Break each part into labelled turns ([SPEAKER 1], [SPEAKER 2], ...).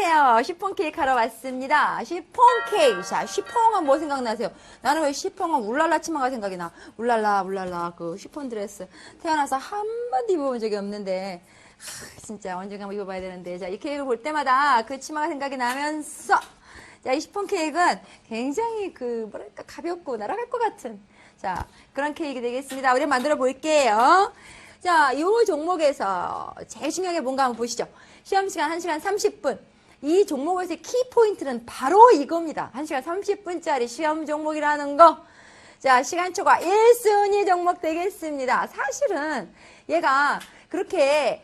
[SPEAKER 1] 안녕하세요. 쉬폰 케이크 하러 왔습니다. 쉬폰 케이크. 자, 쉬폰은 뭐 생각나세요? 나는 왜 쉬폰은 울랄라 치마가 생각이 나. 울랄라, 울랄라, 그 쉬폰 드레스. 태어나서 한 번도 입어본 적이 없는데, 하, 진짜 언젠가 한번 입어봐야 되는데. 자, 이 케이크를 볼 때마다 그 치마가 생각이 나면서, 자, 이 쉬폰 케이크는 굉장히 그, 뭐랄까, 가볍고 날아갈 것 같은, 자, 그런 케이크 되겠습니다. 우리 만들어 볼게요. 자, 이 종목에서 제일 중요한 게 뭔가 한번 보시죠. 시험 시간 1시간 30분. 이 종목에서의 키포인트는 바로 이겁니다. 1시간 30분짜리 시험 종목이라는 거. 자, 시간 초과 1순위 종목 되겠습니다. 사실은 얘가 그렇게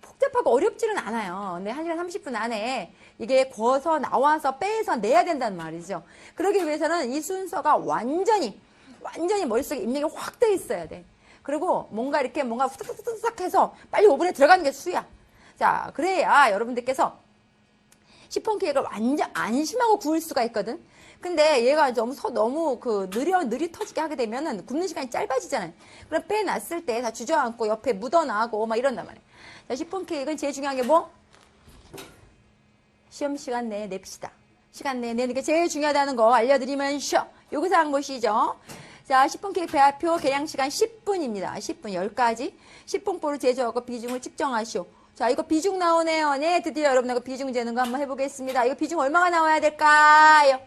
[SPEAKER 1] 복잡하고 어렵지는 않아요. 근데 1시간 30분 안에 이게 구워서 나와서 빼서 내야 된단 말이죠. 그러기 위해서는 이 순서가 완전히, 완전히 머릿속에 입력이 확 돼 있어야 돼. 그리고 뭔가 이렇게 뭔가 후딱후딱 해서 빨리 오븐에 들어가는 게 수야. 자, 그래야 여러분들께서 시폰 케이크를 완전 안심하고 구울 수가 있거든. 근데 얘가 너무 서, 너무 그 느려 느리 터지게 하게 되면은 굽는 시간이 짧아지잖아요. 그럼 빼놨을 때 다 주저앉고 옆에 묻어나고 막 이런단 말이에요. 자, 시폰 케이크는 제일 중요한 게 뭐? 시험 시간 내에 냅시다. 시간 내에 내는 게 제일 중요하다는 거 알려드리면서 요거 사항 보시죠. 자, 10분 케이크 배합표 계량 시간 10분입니다. 10분 10가지. 10분포를 제조하고 비중을 측정하시오. 자, 이거 비중 나오네요. 네, 드디어 여러분하고 비중 재는 거 한번 해보겠습니다. 이거 비중 얼마가 나와야 될까요?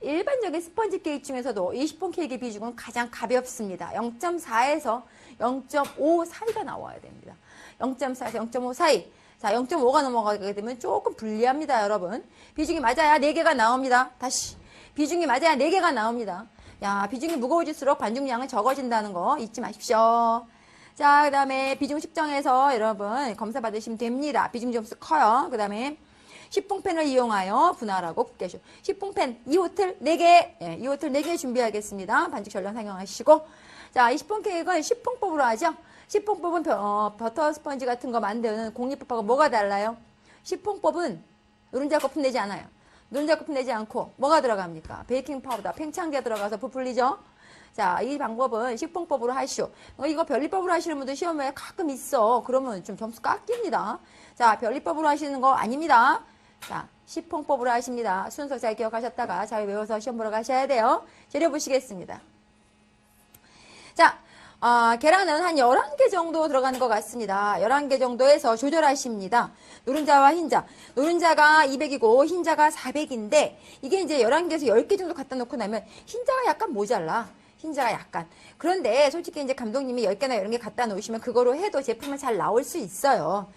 [SPEAKER 1] 일반적인 스펀지 케이크 중에서도 20분 케이크 비중은 가장 가볍습니다. 0.4에서 0.5 사이가 나와야 됩니다. 0.4에서 0.5 사이. 자, 0.5가 넘어가게 되면 조금 불리합니다, 여러분. 비중이 맞아야 4개가 나옵니다. 다시. 비중이 맞아야 4개가 나옵니다. 야, 비중이 무거워질수록 반죽량은 적어진다는 거 잊지 마십시오. 자, 그 다음에 비중 측정해서 여러분 검사 받으시면 됩니다. 비중 점수 커요. 그 다음에 식봉펜을 이용하여 분할하고 굽게 하시오. 식봉펜 2호틀 4개, 예, 2호틀 4개 준비하겠습니다. 반죽 전량 사용하시고. 자, 이 식봉 케이크는 식봉법으로 하죠. 벼, 어, 버터 스펀지 같은 거 만드는 공리법하고 뭐가 달라요? 식봉법은 노른자 거품 내지 않아요. 노른자 거품 내지 않고 뭐가 들어갑니까? 베이킹 파우더, 팽창제 들어가서 부풀리죠? 자, 이 방법은 식품법으로 하시오. 어, 이거 별리법으로 하시는 분들 시험에 가끔 있어. 그러면 좀 점수 깎입니다. 자, 별리법으로 하시는 거 아닙니다. 자, 식품법으로 하십니다. 순서 잘 기억하셨다가 잘 외워서 시험 보러 가셔야 돼요. 재료 보시겠습니다. 자, 아, 계란은 한 11개 정도 들어가는 것 같습니다. 11개 정도에서 조절하십니다. 노른자와 흰자. 노른자가 200이고 흰자가 400인데 이게 이제 11개에서 10개 정도 갖다 놓고 나면 흰자가 약간 모자라. 흰자가 약간. 그런데 솔직히 이제 감독님이 10개나 이런 게 갖다 놓으시면 그거로 해도 제품은 잘 나올 수 있어요.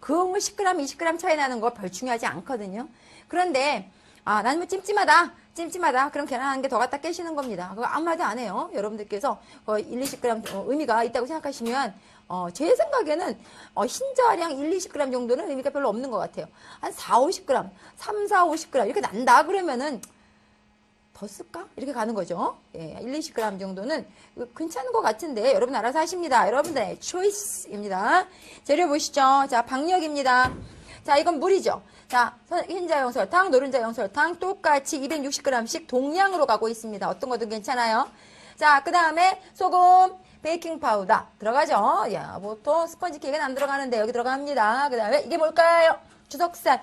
[SPEAKER 1] 그뭐 10g, 20g 차이 나는 거 별 중요하지 않거든요. 그런데 아, 나는 뭐 찜찜하다. 찜찜하다. 그럼 계란 한 개 더 갖다 깨시는 겁니다. 그거 아무 말도 안 해요. 여러분들께서 어, 1, 20g 어, 의미가 있다고 생각하시면 어, 제 생각에는 어, 흰자량 1, 20g 정도는 의미가 별로 없는 것 같아요. 한 4, 50g, 3, 4, 50g 이렇게 난다 그러면은 더 쓸까? 이렇게 가는 거죠. 예, 1, 20g 정도는 괜찮은 것 같은데 여러분 알아서 하십니다. 여러분들의 초이스입니다. 재료 보시죠. 자, 박력입니다. 자, 이건 물이죠. 자, 흰자용 설탕, 노른자용 설탕 똑같이 260g씩 동량으로 가고 있습니다. 어떤 거든 괜찮아요. 자, 그 다음에 소금, 베이킹 파우더 들어가죠. 야, 보통 스펀지 케이크는 안 들어가는데 여기 들어갑니다. 그 다음에 이게 뭘까요? 주석산.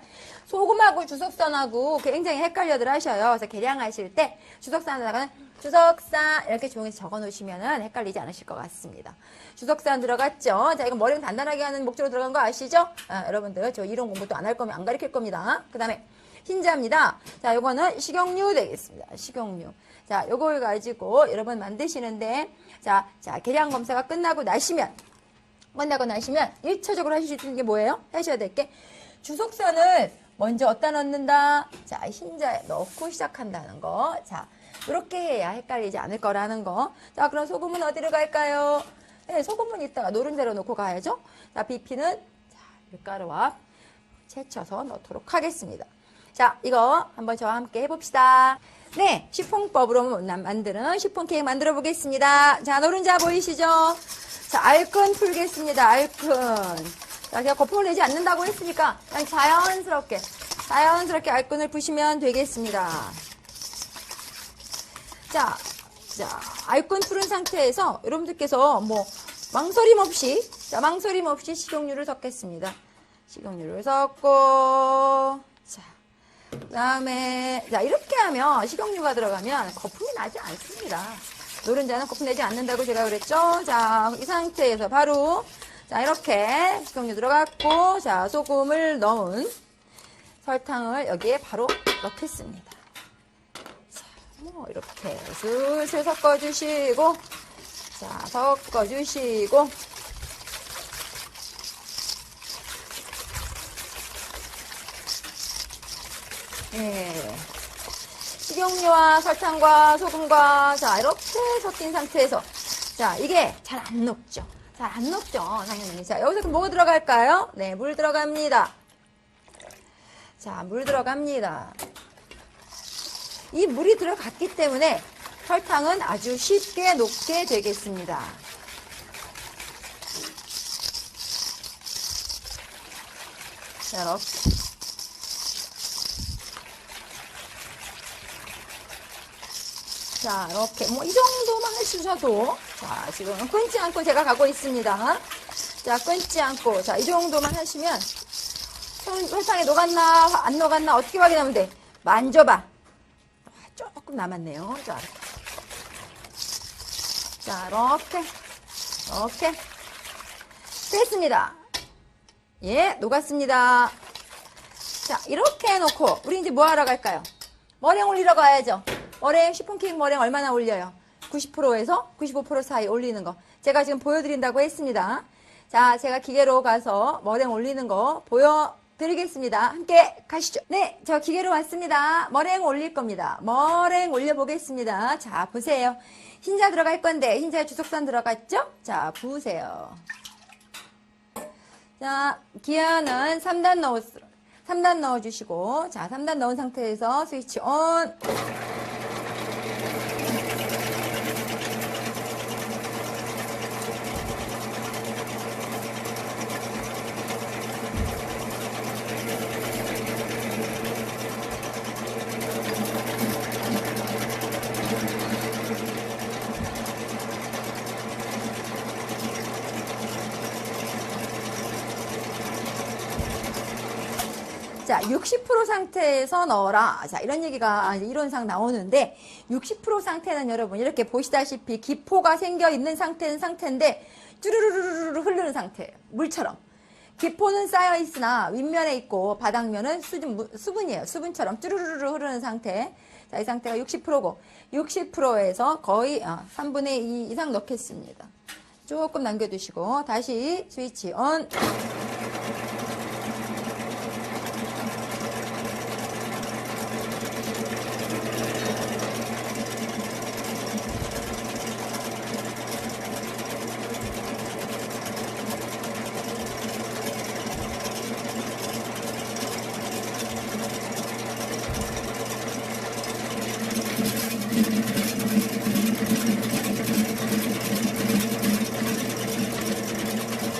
[SPEAKER 1] 소금하고 주석산하고 굉장히 헷갈려들 하셔요. 그래서 계량하실 때 주석산에다가는 주석산 이렇게 종이에 적어 놓으시면 헷갈리지 않으실 것 같습니다. 주석산 들어갔죠. 자, 이건 머리는 단단하게 하는 목적으로 들어간 거 아시죠? 아, 여러분들 저 이런 공부 도안할 거면 안 가르칠 겁니다. 그 다음에 흰자입니다. 자, 요거는 식용유 되겠습니다. 식용유. 자, 요걸 가지고 여러분 만드시는데 자, 자, 계량 검사가 끝나고 나시면 끝나고 나시면 1차적으로 하실 수 있는 게 뭐예요? 하셔야 될 게 주석산을 먼저 어디다 넣는다? 자, 흰자에 넣고 시작한다는 거. 자, 이렇게 해야 헷갈리지 않을 거라는 거. 자, 그럼 소금은 어디로 갈까요? 네, 소금은 이따가 노른자로 넣고 가야죠. 자, 비피는 자, 밀가루와 채쳐서 넣도록 하겠습니다. 자, 이거 한번 저와 함께 해봅시다. 네, 시폰법으로 만드는 시폰 케이크 만들어 보겠습니다. 자, 노른자 보이시죠? 자, 알끈 풀겠습니다. 알끈. 자, 제가 거품을 내지 않는다고 했으니까 그냥 자연스럽게, 자연스럽게 알끈을 푸시면 되겠습니다. 자, 자, 알끈 풀은 상태에서 여러분들께서 뭐 망설임 없이, 자, 망설임 없이 식용유를 섞겠습니다. 식용유를 섞고, 자, 그 다음에, 자, 이렇게 하면 식용유가 들어가면 거품이 나지 않습니다. 노른자는 거품 내지 않는다고 제가 그랬죠? 자, 이 상태에서 바로, 자, 이렇게 식용유 들어갔고, 자, 소금을 넣은 설탕을 여기에 바로 넣겠습니다. 자, 뭐 이렇게 슬슬 섞어주시고, 자, 섞어주시고, 예. 식용유와 설탕과 소금과 자 이렇게 섞인 상태에서 자 이게 잘 안 녹죠. 잘 안 녹죠, 당연히. 자 여기서 그럼 뭐가 들어갈까요? 네, 물 들어갑니다. 자, 물 들어갑니다. 이 물이 들어갔기 때문에 설탕은 아주 쉽게 녹게 되겠습니다. 자, 이렇게. 자, 이렇게 뭐 이 정도만 해주셔도 자, 지금 끊지 않고 제가 가고 있습니다. 자, 끊지 않고 자, 이 정도만 하시면 설- 설탕이 녹았나 안 녹았나 어떻게 확인하면 돼? 만져봐. 아, 조금 남았네요. 자. 자, 이렇게 이렇게 됐습니다. 예, 녹았습니다. 자, 이렇게 해놓고 우리 이제 뭐 하러 갈까요? 머랭 올리러 가야죠. 머랭 시폰케이크 머랭 얼마나 올려요? 90%에서 95% 사이 올리는 거. 제가 지금 보여드린다고 했습니다. 자, 제가 기계로 가서 머랭 올리는 거 보여드리겠습니다. 함께 가시죠. 네, 저 기계로 왔습니다. 머랭 올릴 겁니다. 머랭 올려보겠습니다. 자, 보세요. 흰자 들어갈 건데 흰자에 주석산 들어갔죠? 자, 부으세요. 자, 기아는 3단 넣었, 3단 넣어주시고, 자, 3단 넣은 상태에서 스위치 온. 자, 60% 상태에서 넣어라. 자, 이런 얘기가 이론상 나오는데 60% 상태는 여러분 이렇게 보시다시피 기포가 생겨 있는 상태는 상태인데 쭈르르르르 흐르는 상태예요. 물처럼. 기포는 쌓여 있으나 윗면에 있고 바닥면은 수분, 수분이에요. 수분처럼 쭈르르르 흐르는 상태. 자, 이 상태가 60%고 60%에서 거의 어, 3분의 2 이상 넣겠습니다. 조금 남겨두시고 다시 스위치 온.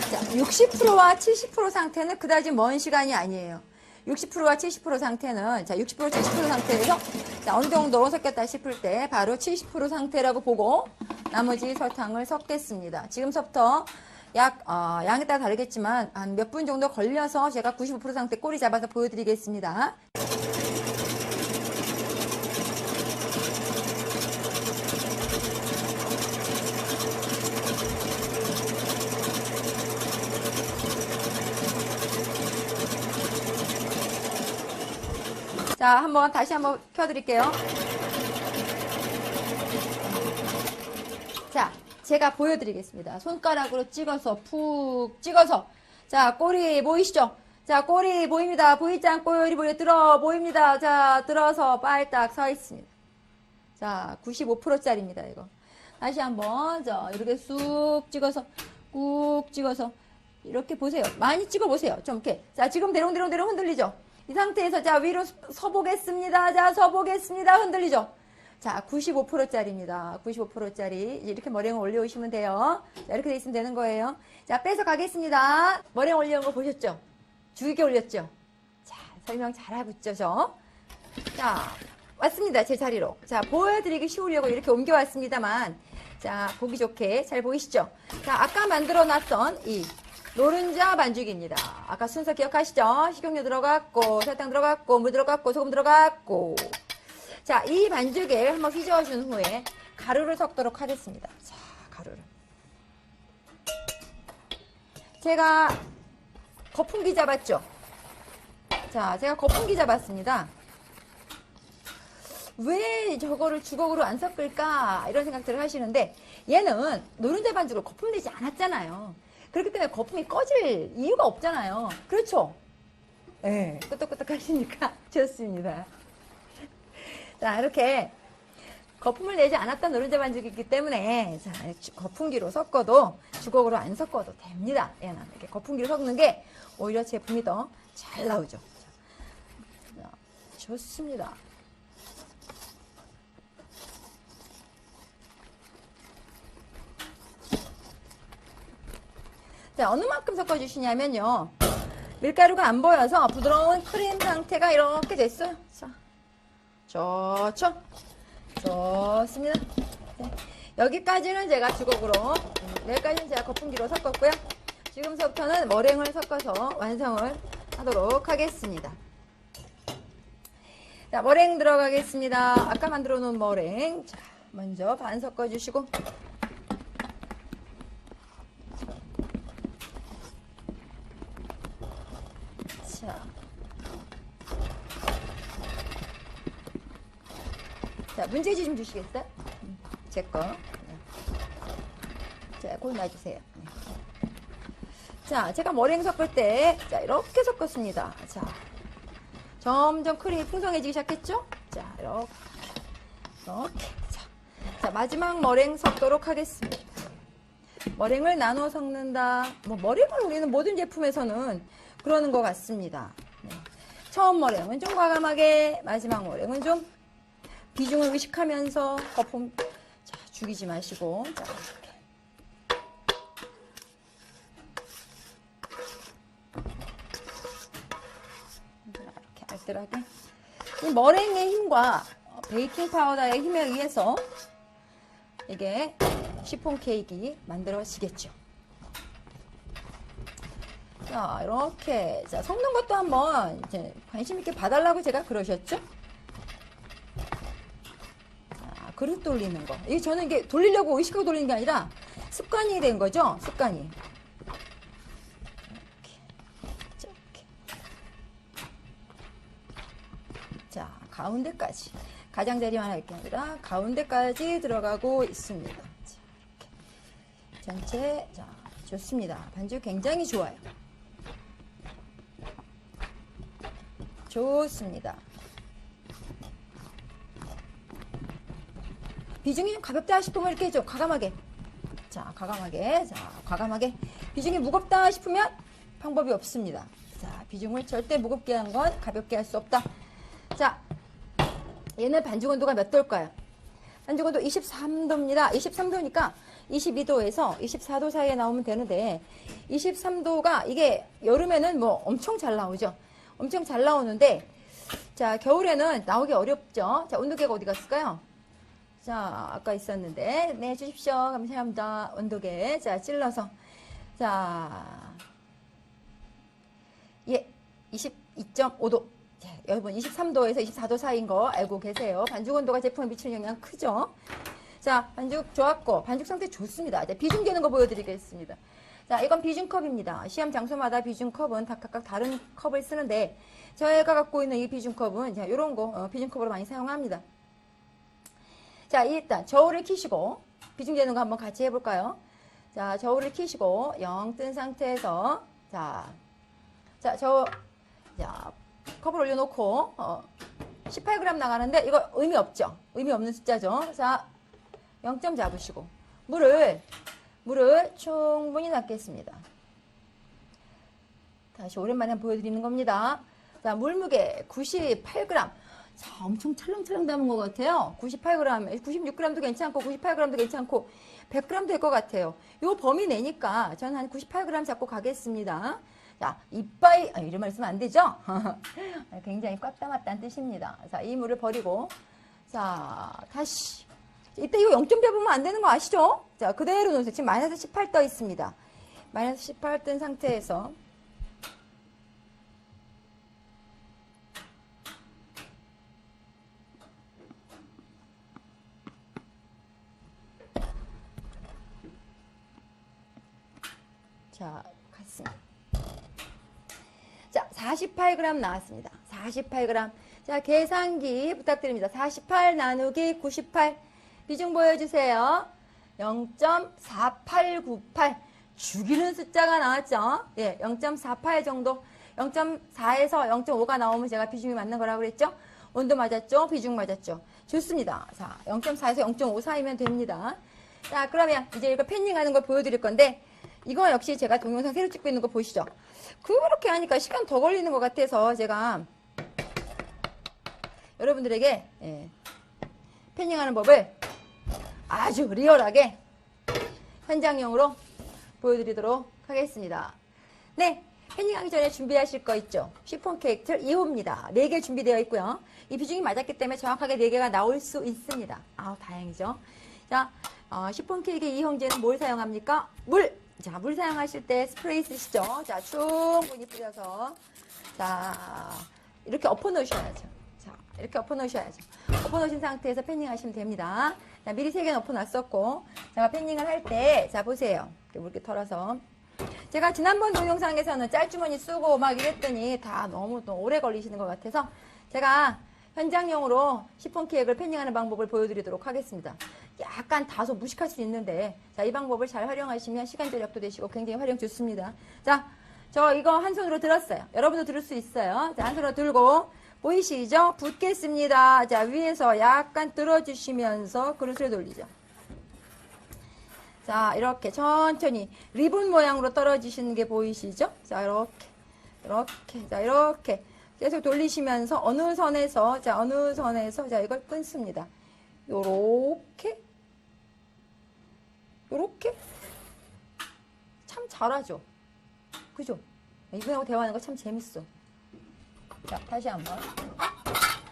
[SPEAKER 1] 자, 60%와 70% 상태는 그다지 먼 시간이 아니에요. 60%와 70% 상태는 자, 60% 70% 상태에서 자, 어느 정도 섞였다 싶을 때 바로 70% 상태라고 보고 나머지 설탕을 섞겠습니다. 지금서부터 약 어, 양에 따라 다르겠지만 한 몇 분 정도 걸려서 제가 95% 상태 꼬리 잡아서 보여드리겠습니다. 자, 한번 다시 한번 켜드릴게요. 자, 제가 보여드리겠습니다. 손가락으로 찍어서 푹 찍어서 자 꼬리 보이시죠? 자 꼬리 보입니다. 보이지 않고 요리 보여 들어 보입니다. 자 들어서 빨딱 서 있습니다. 자 95%짜리입니다 이거. 다시 한번 자 이렇게 쑥 찍어서 꾹 찍어서 이렇게 보세요. 많이 찍어 보세요. 좀 이렇게 자 지금 대롱대롱대롱 흔들리죠? 이 상태에서 자 위로 서보겠습니다. 자 서보겠습니다. 흔들리죠? 자, 95%짜리입니다. 95%짜리. 이렇게 머랭을 올려오시면 돼요. 자, 이렇게 돼 있으면 되는 거예요. 자, 빼서 가겠습니다. 머랭 올려온 거 보셨죠? 두개 올렸죠? 자, 설명 잘하고 있죠, 저? 자, 왔습니다. 제 자리로. 자, 보여드리기 쉬우려고 이렇게 옮겨왔습니다만, 자, 보기 좋게 잘 보이시죠? 자, 아까 만들어 놨던 이 노른자 반죽입니다. 아까 순서 기억하시죠? 식용유 들어갔고, 설탕 들어갔고, 물 들어갔고, 소금 들어갔고. 자, 이 반죽에 한번 휘저어준 후에 가루를 섞도록 하겠습니다. 자, 가루를. 제가 거품기 잡았죠? 자, 제가 거품기 잡았습니다. 왜 저거를 주걱으로 안 섞을까? 이런 생각들을 하시는데, 얘는 노른자 반죽을 거품 내지 않았잖아요. 그렇기 때문에 거품이 꺼질 이유가 없잖아요. 그렇죠? 예, 네, 끄떡끄떡 하시니까 좋습니다. 자, 이렇게 거품을 내지 않았던 노른자 반죽이기 때문에 자, 거품기로 섞어도 주걱으로 안 섞어도 됩니다. 얘는 이렇게 거품기로 섞는 게 오히려 제품이 더 잘 나오죠. 자, 좋습니다. 자, 어느 만큼 섞어주시냐면요. 밀가루가 안 보여서 부드러운 크림 상태가 이렇게 됐어요. 자, 좋죠? 좋습니다. 네. 여기까지는 제가 주걱으로, 음, 여기까지는 제가 거품기로 섞었고요. 지금서부터는 머랭을 섞어서 완성을 하도록 하겠습니다. 자, 머랭 들어가겠습니다. 아까 만들어 놓은 머랭. 자, 먼저 반 섞어주시고. 자. 자, 문제지 좀 주시겠어요? 음, 제 거. 네. 자, 골 놔주세요. 네. 자, 제가 머랭 섞을 때, 자, 이렇게 섞었습니다. 자, 점점 크림이 풍성해지기 시작했죠? 자, 이렇게. 이렇게. 자, 자 마지막 머랭 섞도록 하겠습니다. 머랭을 나눠 섞는다. 뭐, 머랭을 우리는 모든 제품에서는 그러는 것 같습니다. 네. 처음 머랭은 좀 과감하게, 마지막 머랭은 좀 비중을 의식하면서 거품 자, 죽이지 마시고 자, 이렇게. 이렇게 알뜰하게 이 머랭의 힘과 베이킹 파우더의 힘에 의해서 이게 시폰 케이크 만들어지겠죠. 자, 이렇게 자, 섞는 것도 한번 이제 관심 있게 봐달라고 제가 그러셨죠? 그릇 돌리는 거. 이게 저는 이게 돌리려고 의식하고 돌리는 게 아니라 습관이 된 거죠? 습관이. 이렇게. 이렇게. 자, 가운데까지. 가장자리만 할 게 아니라 가운데까지 들어가고 있습니다. 자, 이렇게. 전체, 자, 좋습니다. 반죽 굉장히 좋아요. 좋습니다. 비중이 좀 가볍다 싶으면 이렇게 좀 과감하게. 자, 과감하게. 자, 과감하게. 비중이 무겁다 싶으면 방법이 없습니다. 자, 비중을 절대 무겁게 한 건 가볍게 할 수 없다. 자, 얘는 반죽 온도가 몇 도일까요? 반죽 온도 23도입니다. 23도니까 22도에서 24도 사이에 나오면 되는데 23도가 이게 여름에는 뭐 엄청 잘 나오죠. 엄청 잘 나오는데 자, 겨울에는 나오기 어렵죠. 자, 온도계가 어디 갔을까요? 자, 아까 있었는데, 네, 주십시오. 감사합니다. 온도계. 자, 찔러서. 자, 예, 22.5도. 예, 여러분, 23도에서 24도 사이인 거 알고 계세요. 반죽 온도가 제품에 미치는 영향 크죠? 자, 반죽 좋았고, 반죽 상태 좋습니다. 자, 비중 되는 거 보여드리겠습니다. 자, 이건 비중컵입니다. 시험 장소마다 비중컵은 다 각각 다른 컵을 쓰는데, 저희가 갖고 있는 이 비중컵은, 자, 요런 거, 어, 비중컵으로 많이 사용합니다. 자, 일단 저울을 키시고 비중되는 거 한번 같이 해볼까요? 자, 저울을 키시고 0뜬 상태에서 자, 자, 저, 자, 컵을 올려놓고 어, 18g 나가는데 이거 의미 없죠? 의미 없는 숫자죠? 자, 0점 잡으시고 물을 물을 충분히 넣겠습니다. 다시 오랜만에 보여드리는 겁니다. 자, 물무게 98g. 자, 엄청 찰랑찰랑 담은 것 같아요. 98g, 96g도 괜찮고, 98g도 괜찮고, 100g 될 것 같아요. 요 범위 내니까 저는 한 98g 잡고 가겠습니다. 자, 이빠이, 아, 이런 말 쓰면 안 되죠? 굉장히 꽉 담았다는 뜻입니다. 자, 이 물을 버리고, 자, 다시. 이때 이거 0점 잡으면 안 되는 거 아시죠? 자, 그대로 놓으세요. 지금 마이너스 18 떠 있습니다. 마이너스 18 뜬 상태에서 자, 갔습니다. 자, 48g 나왔습니다. 48g. 자, 계산기 부탁드립니다. 48 나누기 98. 비중 보여주세요. 0.4898. 죽이는 숫자가 나왔죠? 예, 0.48 정도. 0.4에서 0.5가 나오면 제가 비중이 맞는 거라고 그랬죠? 온도 맞았죠? 비중 맞았죠? 좋습니다. 자, 0.4에서 0.5 사이면 됩니다. 자, 그러면 이제 이거 펜닝 하는 걸 보여드릴 건데, 이거 역시 제가 동영상 새로 찍고 있는 거 보시죠? 그렇게 하니까 시간 더 걸리는 것 같아서 제가 여러분들에게 예, 펜닝하는 법을 아주 리얼하게 현장용으로 보여드리도록 하겠습니다. 네, 펜닝하기 전에 준비하실 거 있죠? 시폰 틀 2호입니다. 4개 준비되어 있고요. 이 비중이 맞았기 때문에 정확하게 4개가 나올 수 있습니다. 아우, 다행이죠. 자, 어, 시폰 케이크 2형제는 뭘 사용합니까? 물! 자, 물 사용하실 때 스프레이 쓰시죠? 자, 충분히 뿌려서. 자, 이렇게 엎어 놓으셔야죠. 자, 이렇게 엎어 놓으셔야죠. 엎어 놓으신 상태에서 펜닝 하시면 됩니다. 자, 미리 3개 엎어 놨었고. 제가 펜닝을 할 때, 자, 보세요. 이렇게 물기 털어서. 제가 지난번 동영상에서는 짤주머니 쓰고 막 이랬더니 다 너무 또 오래 걸리시는 것 같아서 제가 현장용으로 시폰 케이크를 펜닝하는 방법을 보여드리도록 하겠습니다. 약간 다소 무식할 수 있는데 자, 이 방법을 잘 활용하시면 시간 절약도 되시고 굉장히 활용 좋습니다. 자, 저 이거 한 손으로 들었어요. 여러분도 들을 수 있어요. 자, 한 손으로 들고 보이시죠? 붓겠습니다. 자, 위에서 약간 들어주시면서 그릇을 돌리죠. 자, 이렇게 천천히 리본 모양으로 떨어지시는 게 보이시죠? 자, 이렇게, 이렇게, 자, 이렇게 계속 돌리시면서 어느 선에서, 자, 어느 선에서, 자, 이걸 끊습니다. 요렇게, 요렇게. 참 잘하죠? 그죠? 이분하고 대화하는 거 참 재밌어. 자, 다시 한 번.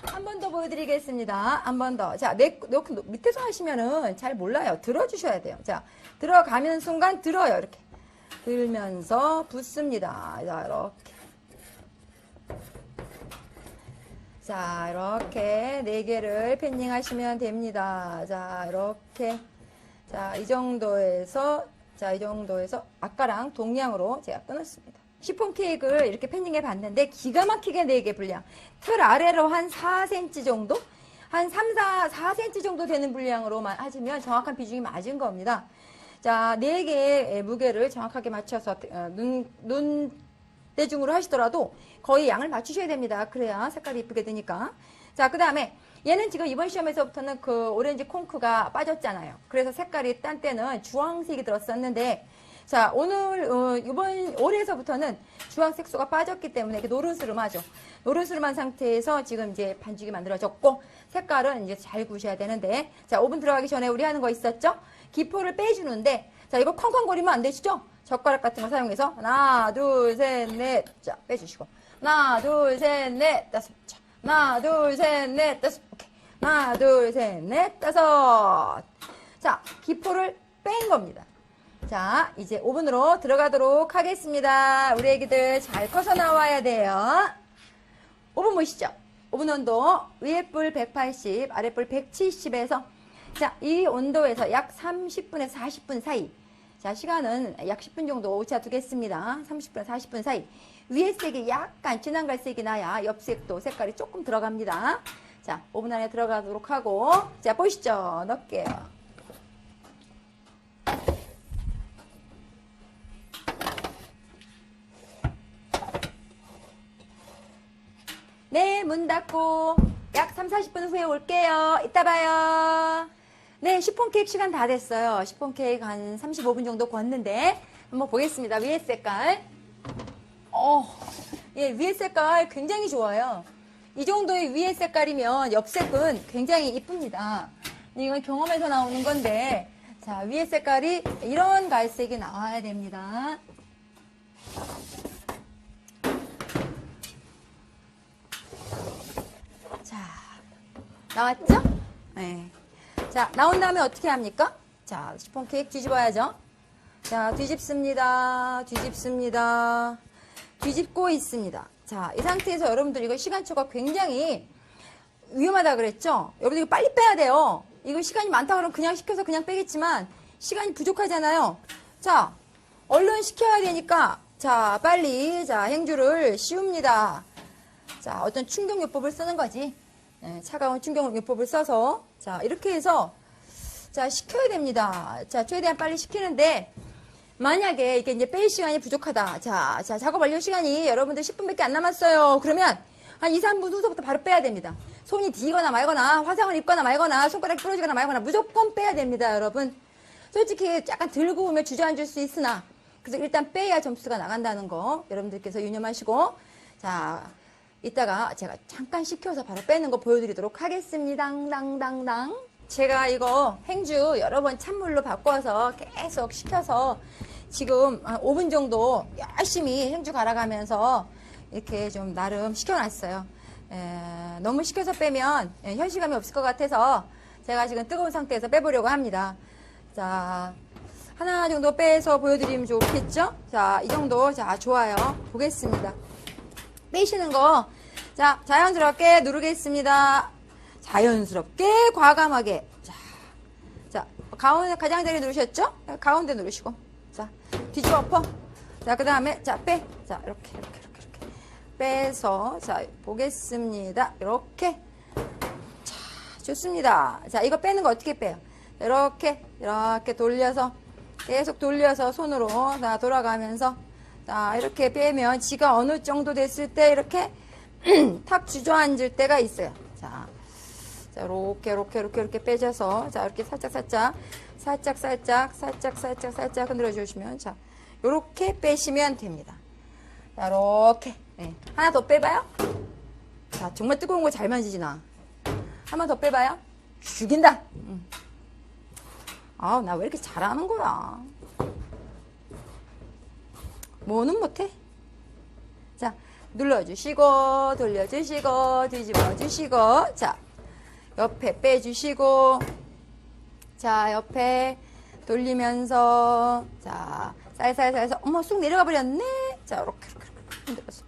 [SPEAKER 1] 한 번 더 보여드리겠습니다. 한 번 더. 자, 내, 이렇게 밑에서 하시면은 잘 몰라요. 들어주셔야 돼요. 자, 들어가는 순간 들어요. 이렇게. 들면서 붓습니다. 자, 이렇게. 자, 이렇게 네 개를 펜닝 하시면 됩니다. 자, 이렇게. 자, 이 정도에서, 자, 이 정도에서 아까랑 동량으로 제가 끊었습니다. 시폰 케이크를 이렇게 펜닝해 봤는데 기가 막히게 4개 분량. 틀 아래로 한 4cm 정도? 한 3, 4, 4cm 정도 되는 분량으로만 하시면 정확한 비중이 맞은 겁니다. 자, 4개의 무게를 정확하게 맞춰서 어, 눈, 눈 대중으로 하시더라도 거의 양을 맞추셔야 됩니다. 그래야 색깔이 이쁘게 되니까. 자, 그 다음에 얘는 지금 이번 시험에서부터는 그 오렌지 콩크가 빠졌잖아요. 그래서 색깔이 딴 때는 주황색이 들었었는데 자, 오늘, 어, 이번, 올해에서부터는 주황 색소가 빠졌기 때문에 이렇게 노르스름하죠. 노르스름한 상태에서 지금 이제 반죽이 만들어졌고, 색깔은 이제 잘 구우셔야 되는데, 자, 오븐 들어가기 전에 우리 하는 거 있었죠? 기포를 빼주는데, 자, 이거 쾅쾅거리면 안 되시죠? 젓가락 같은 거 사용해서, 하나, 둘, 셋, 넷, 자, 빼주시고, 하나, 둘, 셋, 넷, 다섯, 자, 하나, 둘, 셋, 넷, 다섯, 오케이. 하나, 둘, 셋, 넷, 다섯. 자, 기포를 뺀 겁니다. 자, 이제 오븐으로 들어가도록 하겠습니다. 우리 애기들 잘 커서 나와야 돼요. 오븐 보시죠. 오븐 온도 위에 불 180, 아래 불 170에서 자, 이 온도에서 약 30분에서 40분 사이. 자, 시간은 약 10분 정도 오차 두겠습니다. 30분에서 40분 사이. 위에 색이 약간 진한 갈색이 나야 옆색도 색깔이 조금 들어갑니다. 자, 오븐 안에 들어가도록 하고 자, 보시죠. 넣을게요. 네, 문 닫고 약 3, 40분 후에 올게요. 이따 봐요. 네, 시폰 케이크 시간 다 됐어요. 시폰 케이크 한 35분 정도 구웠는데 한번 보겠습니다. 위에 색깔. 어, 예, 위에 색깔 굉장히 좋아요. 이 정도의 위에 색깔이면 옆색은 굉장히 이쁩니다. 이건 경험에서 나오는 건데, 자, 위에 색깔이 이런 갈색이 나와야 됩니다. 자, 나왔죠? 네. 자, 나온 다음에 어떻게 합니까? 자, 시폰 케이크 뒤집어야죠. 자, 뒤집습니다. 뒤집습니다. 뒤집고 있습니다. 자, 이 상태에서 여러분들 이거 시간초가 굉장히 위험하다 그랬죠? 여러분들 이거 빨리 빼야 돼요. 이거 시간이 많다 그러면 그냥 시켜서 그냥 빼겠지만 시간이 부족하잖아요. 자, 얼른 시켜야 되니까 자, 빨리 자, 행주를 씌웁니다. 자, 어떤 충격요법을 쓰는 거지. 예, 차가운 충격요법을 써서 자, 이렇게 해서 자, 식혀야 됩니다. 자, 최대한 빨리 식히는데, 만약에 이게 이제 뺄 시간이 부족하다. 자, 자, 작업 완료 시간이 여러분들 10분밖에 안 남았어요. 그러면 한 2, 3분 후서부터 바로 빼야 됩니다. 손이 뒤거나 말거나, 화상을 입거나 말거나, 손가락이 부러지거나 말거나, 무조건 빼야 됩니다, 여러분. 솔직히 약간 들고 오면 주저앉을 수 있으나, 그래서 일단 빼야 점수가 나간다는 거, 여러분들께서 유념하시고, 자, 이따가 제가 잠깐 식혀서 바로 빼는 거 보여드리도록 하겠습니다. 당당당. 제가 이거 행주 여러 번 찬물로 바꿔서 계속 식혀서 지금 한 5분 정도 열심히 행주 갈아가면서 이렇게 좀 나름 식혀놨어요. 에, 너무 식혀서 빼면 예, 현시감이 없을 것 같아서 제가 지금 뜨거운 상태에서 빼보려고 합니다. 자, 하나 정도 빼서 보여드리면 좋겠죠? 자, 이 정도. 자, 좋아요. 보겠습니다. 빼시는 거. 자, 자연스럽게 누르겠습니다. 자연스럽게, 과감하게. 자, 자, 가운데, 가장자리 누르셨죠? 가운데 누르시고. 자, 뒤집어 엎어. 자, 그 다음에, 자, 빼. 자, 이렇게, 이렇게, 이렇게, 이렇게. 빼서, 자, 보겠습니다. 이렇게. 자, 좋습니다. 자, 이거 빼는 거 어떻게 빼요? 이렇게, 이렇게 돌려서, 계속 돌려서 손으로 다 돌아가면서, 자, 이렇게 빼면 지가 어느 정도 됐을 때 이렇게 탁 주저앉을 때가 있어요. 자, 자, 이렇게, 이렇게, 이렇게, 이렇게 빼줘서, 자, 이렇게 살짝, 살짝, 살짝, 살짝, 살짝, 살짝, 살짝 흔들어 주시면, 자, 요렇게 빼시면 됩니다. 자, 이렇게. 네. 하나 더 빼봐요. 자, 정말 뜨거운 거 잘 만지지, 나. 한 번 더 빼봐요. 죽인다. 음. 아우, 나왜 이렇게 잘하는 거야. 뭐는 못해. 자, 눌러주시고, 돌려주시고, 뒤집어주시고, 자, 옆에 빼주시고, 자, 옆에 돌리면서, 자, 살살 살살, 어머, 쑥 내려가 버렸네? 자, 이렇게, 이렇게 흔들어서.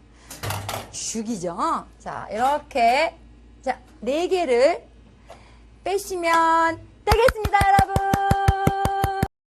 [SPEAKER 1] 죽이죠? 자, 이렇게, 자, 네 개를 빼시면 되겠습니다, 여러분!